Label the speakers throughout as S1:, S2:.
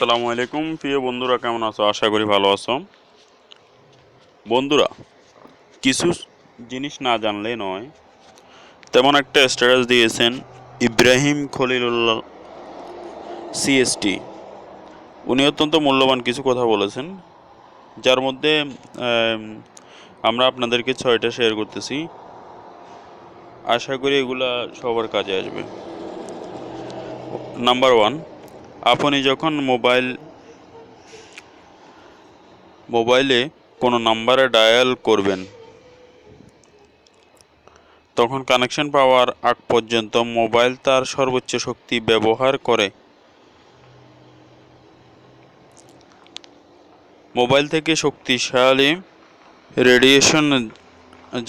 S1: আসসালামু আলাইকুম। প্রিয় বন্ধুরা, কেমন আছো? আশা করি ভালো আছো। বন্ধুরা, কিছু জিনিস না জানলে নয়, তেমন একটা স্ট্যাটাস দিয়েছেন ইব্রাহিম খলিলুল্লাহ সিএসটি উনি অত্যন্ত মূল্যবান কিছু কথা বলেছেন, যার মধ্যে আমরা আপনাদেরকে ছয়টা শেয়ার করতেছি। আশা করি এগুলা সবার কাজে আসবে। নাম্বার ওয়ান আপনি যখন মোবাইল, মোবাইলে কোনো নাম্বারে ডায়াল করবেন, তখন কানেকশন পাওয়ার আগ পর্যন্ত মোবাইল তার সর্বোচ্চ শক্তি ব্যবহার করে। মোবাইল থেকে শক্তিশালী রেডিয়েশন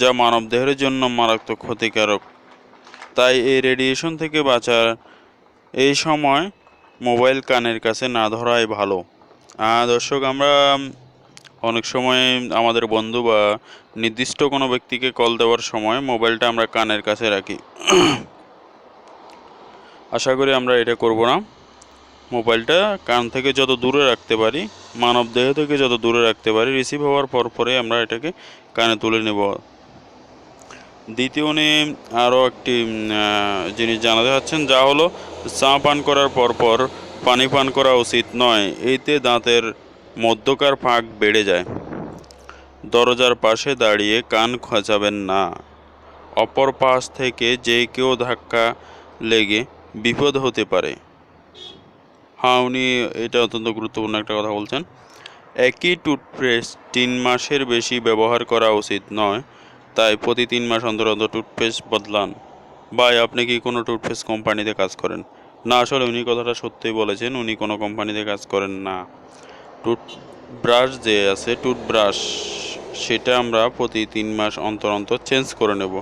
S1: যা মানবদেহের জন্য মারাত্মক ক্ষতিকারক। তাই এই রেডিয়েশন থেকে বাঁচার এই সময় মোবাইল কানের কাছে না ধরাই ভালো। দর্শক, আমরা অনেক সময় আমাদের বন্ধু বা নির্দিষ্ট কোনো ব্যক্তিকে কল দেওয়ার সময় মোবাইলটা আমরা কানের কাছে রাখি। আশা করি আমরা এটা করব না। মোবাইলটা কান থেকে যত দূরে রাখতে পারি মানব দেহ থেকে যত দূরে রাখতে পারি রিসিভ হওয়ার পর পরে আমরা এটাকে কানে তুলে নেব। দ্বিতীয় উনি আরও একটি জিনিস জানাতে চাচ্ছেন, যা হলো চা পান করার পর পর পানি পান করা উচিত নয়, এতে দাঁতের মধ্যকার ফাঁক বেড়ে যায়। দরজার পাশে দাঁড়িয়ে কান খচাবেন না। অপর পাশ থেকে যে কেউ ধাক্কা লেগে বিপদ হতে পারে। হ্যাঁ উনি এটা অত্যন্ত গুরুত্বপূর্ণ একটা কথা বলছেন। একই টুথপেস্ট তিন মাসের বেশি ব্যবহার করা উচিত নয় তাই প্রতি তিন মাস অন্তর অন্তর টুথপেস্ট বদলান। ভাই, আপনি কি কোনো টুথপেস্ট কোম্পানিতে কাজ করেন? না, আসলে উনি কথাটা সত্যিই বলেছেন, উনি কোনো কোম্পানিতে কাজ করেন না। টুথব্রাশ যে আছে টুথব্রাশ সেটা আমরা প্রতি তিন মাস অন্তর অন্তর চেঞ্জ করে নেব।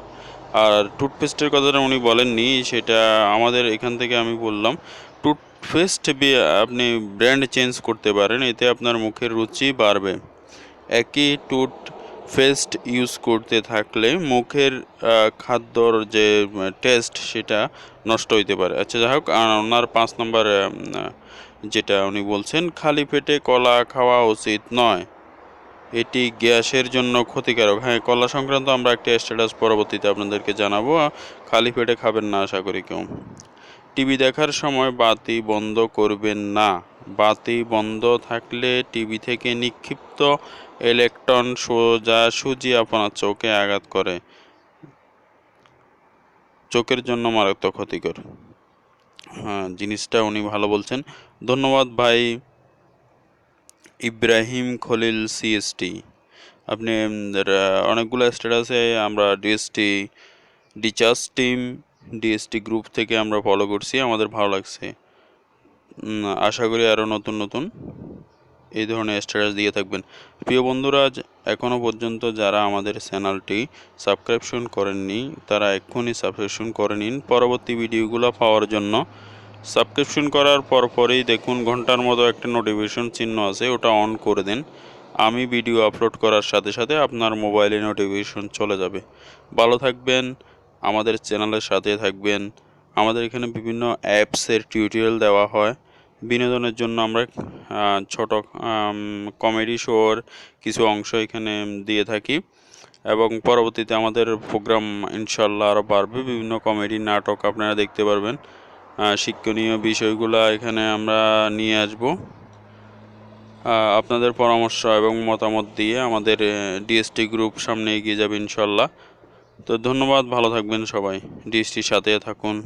S1: আর টুথপেস্টের কথাটা উনি বলেননি, সেটা আমাদের এখান থেকে আমি বললাম টুথপেস্ট আপনি ব্র্যান্ড চেঞ্জ করতে পারেন, এতে আপনার মুখের রুচি বাড়বে। একই টুথপেস্ট ইউজ করতে থাকলে মুখের খাদ্যর যে টেস্ট সেটা নষ্ট হইতে পারে। আচ্ছা যাই হোক ওনার পাঁচ নম্বর যেটা উনি বলছেন, খালি পেটে কলা খাওয়া উচিত নয়। এটি গ্যাসের জন্য ক্ষতিকারক। হ্যাঁ কলা সংক্রান্ত আমরা একটা স্ট্যাটাস পরবর্তীতে আপনাদেরকে জানাব। খালি পেটে খাবেন না, আশা করি কেউ। টিভি দেখার সময় বাতি বন্ধ করবেন না। বাতি বন্ধ থাকলে টিভি থেকে নিক্ষিপ্ত ইলেকট্রন সোজাসুজি আপনার চোখে আঘাত করে। চোখের জন্য মারাত্মক ক্ষতিকর। হ্যাঁ জিনিসটা উনি ভালো বলছেন। ধন্যবাদ ভাই ইব্রাহিম খলিল সিএসটি। আপনি অনেকগুলো স্ট্যাটাসে আমরা DST, discharge team, DST group থেকে আমরা ফলো করছি, আমাদের ভালো লাগছে। আশা করি আরও নতুন নতুন এই ধরনের স্ট্যাটাস দিয়ে থাকবেন। প্রিয় বন্ধুরা এখনও পর্যন্ত যারা আমাদের চ্যানেলটি সাবস্ক্রিপশন করেননি, তারা এক্ষুনি সাবস্ক্রিপশন করে নিন। পরবর্তী ভিডিওগুলো পাওয়ার জন্য সাবস্ক্রিপশন করার পর পরেই দেখুন, ঘণ্টার মতো একটা নোটিফিকেশন চিহ্ন আছে, ওটা অন করে দিন। আমি ভিডিও আপলোড করার সাথে সাথে আপনার মোবাইলে নোটিফিকেশন চলে যাবে। ভালো থাকবেন, আমাদের চ্যানেলের সাথে থাকবেন। আমাদের এখানে বিভিন্ন অ্যাপসের টিউটোরিয়াল দেওয়া হয়। বিনোদনের জন্য আমরা ছোট কমেডি শোর কিছু অংশ এখানে দিয়ে থাকি। এবং পরবর্তীতে আমাদের প্রোগ্রাম ইনশাল্লাহ আরও বাড়বে। বিভিন্ন কমেডি নাটক আপনারা দেখতে পারবেন। শিক্ষণীয় বিষয়গুলো এখানে আমরা নিয়ে আসব। আপনাদের পরামর্শ এবং মতামত দিয়ে আমাদের ডিএসটি গ্রুপ সামনে এগিয়ে যাবে ইনশাল্লাহ তো ধন্যবাদ, ভালো থাকবেন সবাই। ডিএসটির সাথে থাকুন।